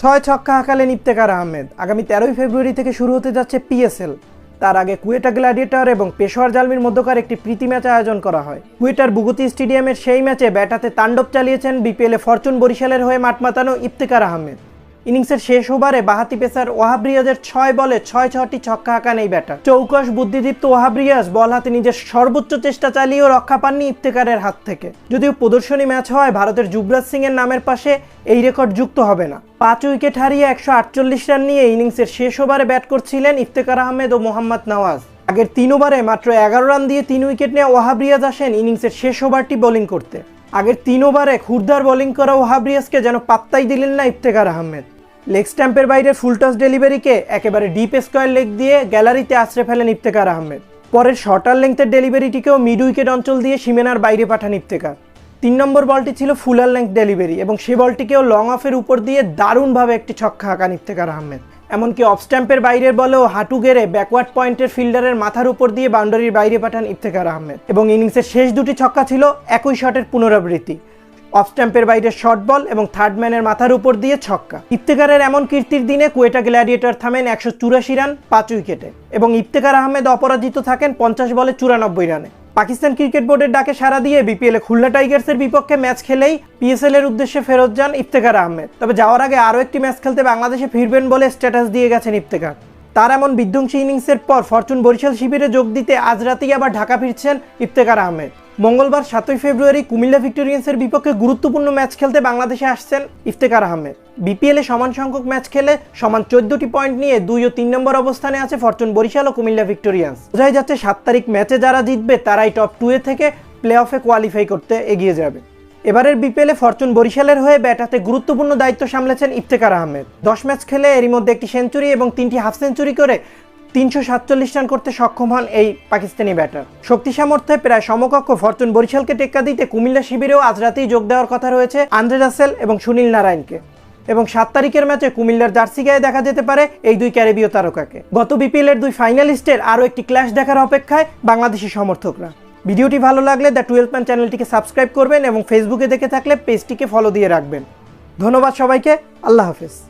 ছয় ছক্কা হাঁকালেন ইফতেকার আহমেদ। আগামী তেরোই ফেব্রুয়ারি থেকে শুরু হতে যাচ্ছে পিএসএল তার আগে কুয়েটা গ্ল্যাডিয়েটর এবং পেশোয়ার জালমির মধ্যকার একটি প্রীতি ম্যাচ আয়োজন করা হয়। কুয়েটার বুগতি স্টেডিয়ামের সেই ম্যাচে ব্যাটাতে তাণ্ডব চালিয়েছেন বিপিএলে ফরচুন বরিশালের হয়ে মাঠ মাতানো ইফতেকার আহমেদ। ইনিংসের শেষ ওভারে বাহাতি পেসার ওয়াহাব রিয়াজের ছয় বলে ছয় ছটি ছক্কা হাঁকান এই ব্যাটার। চৌকস, বুদ্ধিদীপ্ত ওয়াহাব রিয়াজ বল হাতে নিজের সর্বোচ্চ চেষ্টা চালিয়েও রক্ষা পাননি ইফতেকারের হাত থেকে। যদিও প্রদর্শনী ম্যাচ হয়, ভারতের যুবরাজ সিং এর নামের পাশে এই রেকর্ড যুক্ত হবে না। পাঁচ উইকেট হারিয়ে একশো আটচল্লিশ রান নিয়ে ইনিংসের শেষ ওভারে ব্যাট করছিলেন ইফতেকার আহমেদ ও মোহাম্মদ নওয়াজ। আগের তিন ওভারে মাত্র এগারো রান দিয়ে তিন উইকেট নিয়ে ওয়াহাব রিয়াজ আসেন ইনিংসের শেষ ওভারটি বোলিং করতে। আগের তিন ওভারে খুরদার বোলিং করা ওয়াহাব রিয়াজকে যেন পাত্তাই দিলেন না ইফতেকার আহমেদ। লেগ স্ট্যাম্পের বাইরে ফুল টস ডেলিভারিকে একেবারে ডিপ স্কোয়ার লেগ দিয়ে গ্যালারিতে আশ্রে ফেলেন ইফতেকার আহমেদ। পরের শর্টার লেংথের ডেলিভারিটিকেও মিড উইকেট অঞ্চল দিয়ে সীমেনার বাইরে পাঠান ইফতেকার তিন নম্বর বলটি ছিল ফুলার লেংথ ডেলিভারি এবং সে বলটিকেও লং অফের উপর দিয়ে দারুণভাবে একটি ছক্কা হাঁকান ইফতেকার আহমেদ। এমনকি অফ স্ট্যাম্পের বাইরের বলেও হাঁটু গেড়ে ব্যাকওয়ার্ড পয়েন্টের ফিল্ডারের মাথার উপর দিয়ে বাউন্ডারির বাইরে পাঠান ইফতেকার আহমেদ। এবং ইনিংসের শেষ দুটি ছক্কা ছিল একই শটের পুনরাবৃত্তি। অফ স্ট্যাম্পের বাইরে শর্ট বল এবং থার্ড ম্যানের মাথার উপর দিয়ে ছক্কা। ইফতেকারের এমন কীর্তির দিনে কুয়েটা গ্ল্যাডিয়েটর থামেন একশো চুরাশি রান, পাঁচ উইকেটে। এবং ইফতেকার আহমেদ অপরাজিত থাকেন পঞ্চাশ বলে চুরানব্বই রানে। পাকিস্তান ক্রিকেট বোর্ডের ডাকে সারা দিয়ে বিপিএল এ খুলনা টাইগার্সের বিপক্ষে ম্যাচ খেলেই পিএসএল এর উদ্দেশ্যে ফেরত যান ইফতেখার আহমেদ। তবে যাওয়ার আগে আরও একটি ম্যাচ খেলতে বাংলাদেশে ফিরবেন বলে স্ট্যাটাস দিয়ে গেছেন ইফতেখার। তার এমন বিধ্বংসী ইনিংসের পর ফরচুন বরিশাল শিবিরে যোগ দিতে আজ রাতেই আবার ঢাকা ফিরছেন ইফতেখার আহমেদ। মঙ্গলবার সাতই ফেব্রুয়ারি কুমিল্লা ভিক্টোরিয়ান্সের বিপক্ষে গুরুত্বপূর্ণ ম্যাচ খেলতে বাংলাদেশে আসছেন ইফতেকার আহমেদ। বিপিএলে সমান সংখ্যক ম্যাচ খেলে সমান চোদ্দটি পয়েন্ট নিয়ে দুই ও তিন নম্বর অবস্থানে আছে ফরচুন বরিশাল ও কুমিল্লা ভিক্টোরিয়ান্স। বোঝাই যাচ্ছে সাত তারিখ ম্যাচে যারা জিতবে, তারাই টপ টু এ থেকে প্লে অফে কোয়ালিফাই করতে এগিয়ে যাবে। এবারের বিপিএলে ফরচুন বরিশালের হয়ে ব্যাটাতে গুরুত্বপূর্ণ দায়িত্ব সামলেছেন ইফতেকার আহমেদ। দশ ম্যাচ খেলে এরই মধ্যে একটি সেঞ্চুরি এবং তিনটি হাফ সেঞ্চুরি করে তিনশো সাতচল্লিশ রান করতে সক্ষম হন এই পাকিস্তানি ব্যাটার। শক্তি সামর্থ্যে প্রায় সমকক্ষ ফরচুন বরিশালকে টেক্কা দিতে কুমিল্লা শিবিরেও আজ রাতেই যোগ দেওয়ার কথা রয়েছে আন্দ্রে রাসেল এবং সুনীল নারায়ণকে। এবং সাত তারিখের ম্যাচে কুমিল্লার জার্সি গায়ে দেখা যেতে পারে এই দুই ক্যারিবীয় তারকাকে। গত বিপিএলের দুই ফাইনালিস্টের আরও একটি ক্ল্যাশ দেখার অপেক্ষায় বাংলাদেশি সমর্থকরা। ভিডিওটি ভালো লাগলে দ্য টুয়েলভ ম্যান চ্যানেলটিকে সাবস্ক্রাইব করবেন এবং ফেসবুকে দেখে থাকলে পেজটিকে ফলো দিয়ে রাখবেন। ধন্যবাদ সবাইকে, আল্লাহ হাফেজ।